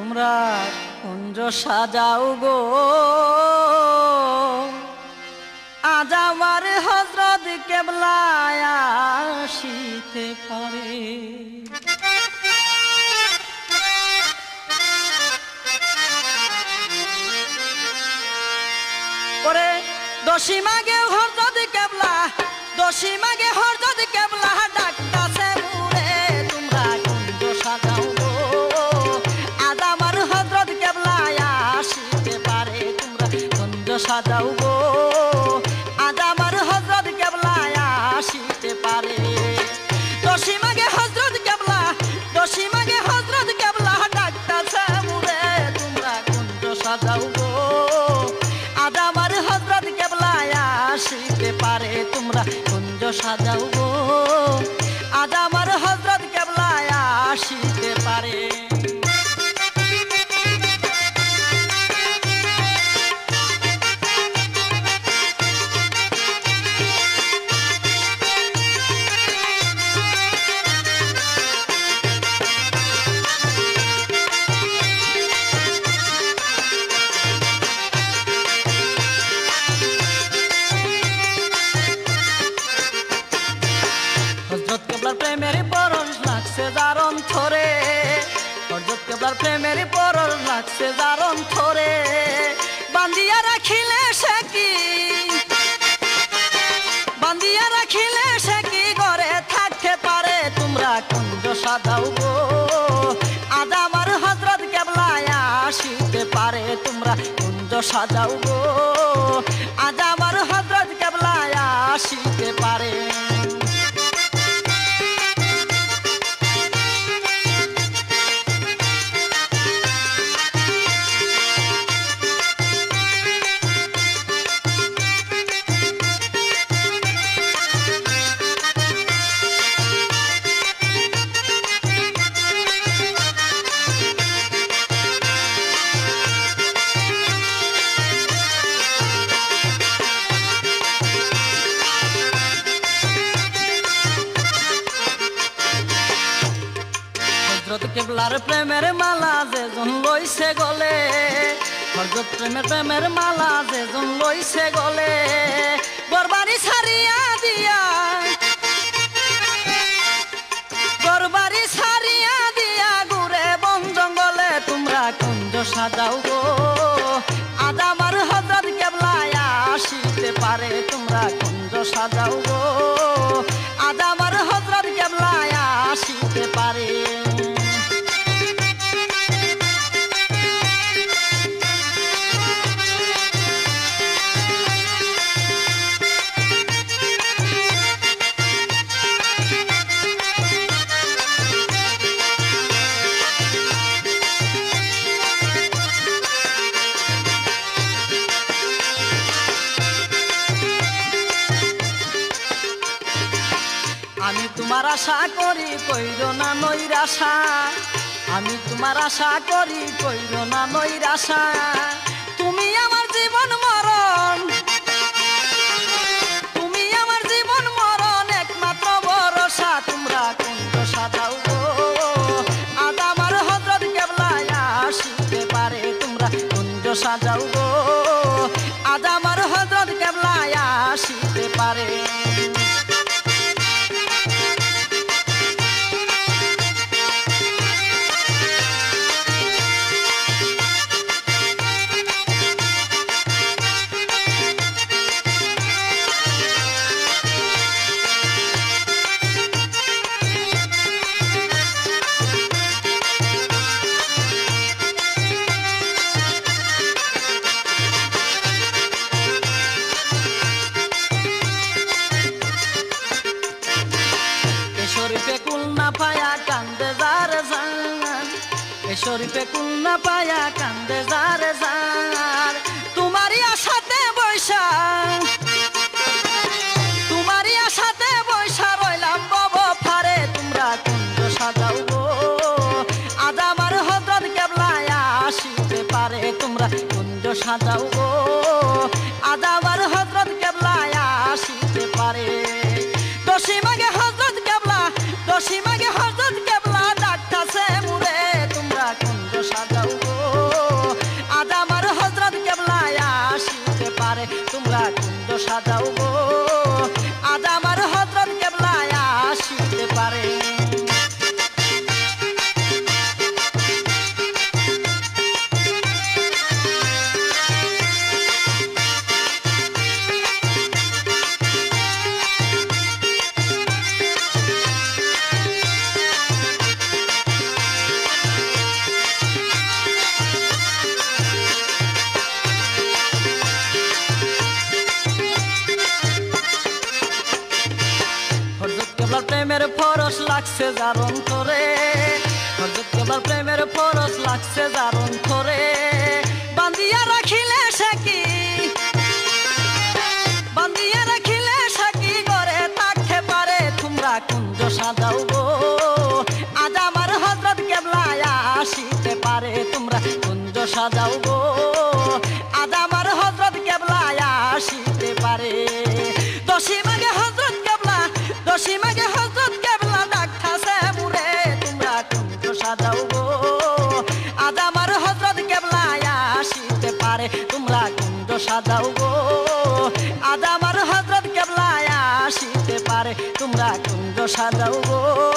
তোমরা কুঞ্জ সাজাও গো। আজ আমার হজরত কেবলায় আসিতে পারে। ওরে দশী মাগে হরজত কেবলা দশী মাগে হরজত সাজাও গো। আজ আমার হজরত কেবলা আসিতে পারে। দশী মাগে হজরত কেবলা দশী মাগে হজরত কেবলা ডাকতাছে মুরে তোমরা কুঞ্জ সাজাও গো। আজ আমার হজরত কেবলায় আসিতে পারে। তোমরা কুঞ্জ সাজাও গো। আজ আমার হজরত কেবলায় আসিতে কেবলার প্রেমের পরশ লাগছে যার অন্তরে বান্দিয়া রাখিলে সে কি? বান্দিয়া রাখিলে সে কি ঘরে থাকতে পারে? তোমরা কুঞ্জ সাজাও গো। আজ আমার হজরত কেবলায় আসিতে পারে। তোমরা কুঞ্জ সাজাও গো। আজ আমার হজরত কেবলায় আসিতে পারে। কেবলার প্রেমের মালা যে জন লইছে গলে। হজরত প্রেমের প্রেমের মালা যে জন লইছে গলে। বরবারি ছাড়িয়া দিয়া। বরবারি ছাড়িয়া দিয়া ঘুরে বন জঙ্গলে তোমরা কুঞ্জ সাজাও গো। আজ আমার হজরত কেবলায় আসিতে পারে তোমরা কুঞ্জ সাজাও গো। আজ আমার হজরত কেবলায় আসিতে পারে তোমার আশা করি কইর না নৈরাশা আমি তোমার আশা করি কইর না নৈরাশা তুমি আমার জীবন মরণ। তুমি আমার জীবন মরণ একমাত্র ভরসা। তোমরা গো। আজ আমার হজরত কেবলায় আসিতে পারে। তোমরা কুঞ্জ সাজাও গো। আজ এ শরীফে কুল না পায়া কান্দে যার জান তোমারই আশাতে বৈশা তোমারই আশাতে বৈশা রইলাম বব ফারে, তোমরা কুঞ্জ সাজাও গো। আজ হজরত কেবলায় আসিতে পারে, তোমরা কুঞ্জ সাজাও গো। আজ আমার হজরত কেবলায় আসিতে পারে। দশী সাজাও গো। আজ লাগছে যার হজরত কেবলার প্রেমের পরশ লাগছে যার বান্দিয়া রাখিলে সে কি? বান্দিয়া রাখিলে সাকি করে? থাকতে পারে তোমরা কুঞ্জ সাজাও গো। আজ আমার হজরত কেবলায় আসিতে পারে তোমরা কুঞ্জ সাজাও গো। সাজাও গো। আজ আমার হজরত কেবলায় আসিতে পারে তোমরা কুঞ্জ সাজাও গো।